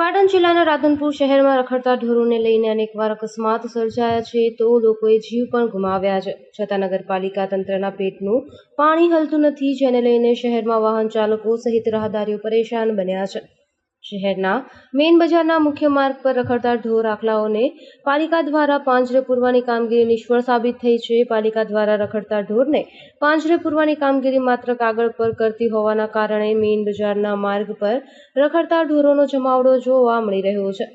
જિલ્લાના રાધનપુર શહેરમાં રખડતા ઢોરોને લઈને અનેકવાર અકસ્માત સર્જાયા છે તો લોકોએ જીવ પણ ગુમાવ્યા છે. છતાં નગરપાલિકા તંત્રના પેટનું પાણી હલતું નથી, જેને લઈને શહેરમાં વાહન ચાલકો સહિત રાહદારીઓ પરેશાન બન્યા છે. શહેરના મેઇન બજારના મુખ્ય માર્ગ પર રખડતા ઢોર આખલાઓને પાલિકા દ્વારા પાંજરે પૂરવાની કામગીરી નિષ્ફળ સાબિત થઈ છે. પાલિકા દ્વારા રખડતા ઢોરને પાંજરે પૂરવાની કામગીરી માત્ર કાગળ પર કરતી હોવાના કારણે મેઇન બજારના માર્ગ પર રખડતા ઢોરોનો જમાવડો જોવા મળી રહ્યો છે.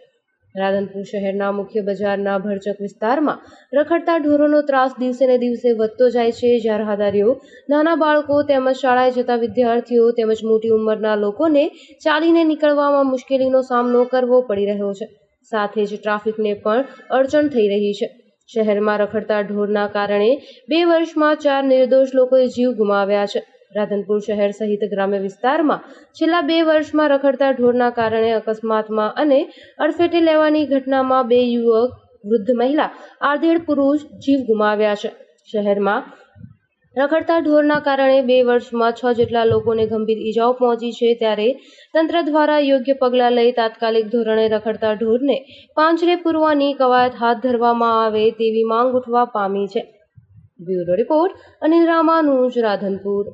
રાધનપુર શહેરના મુખ્ય બજારના ભરચક વિસ્તારમાં રખડતા ઢોરોનો ત્રાસ દિવસે ને દિવસે વધતો જાય છે. જ્યાં રાહદારીઓ, નાના બાળકો તેમજ શાળાએ જતા વિદ્યાર્થીઓ તેમજ મોટી ઉંમરના લોકોને ચાલીને નીકળવામાં મુશ્કેલીનો સામનો કરવો પડી રહ્યો છે. સાથે જ ટ્રાફિકને પણ અડચણ થઈ રહી છે. શહેરમાં રખડતા ઢોરના કારણે બે વર્ષમાં ચાર નિર્દોષ લોકોએ જીવ ગુમાવ્યા છે. રાધનપુર શહેર સહિત ગ્રામ્ય વિસ્તારમાં છેલ્લા બે વર્ષમાં રખડતા ઢોરના કારણે અકસ્માતમાં અને અડફેટે લેવાની ઘટનામાં બે યુવક, વૃદ્ધ મહિલા આધેડ પુરુષ જીવ ગુમાવ્યા છે. શહેરમાં રખડતા ઢોરના કારણે બે વર્ષમાં છ જેટલા લોકોને ગંભીર ઈજાઓ પહોંચી છે ત્યારે તંત્ર દ્વારા યોગ્ય પગલાં લઈ તાત્કાલિક ધોરણે રખડતા ઢોરને પાંજરે પૂરવાની કવાયત હાથ ધરવામાં આવે તેવી માંગ ઉઠવા પામી છે. Bureau report Anil Ramanuj, Radhanpur.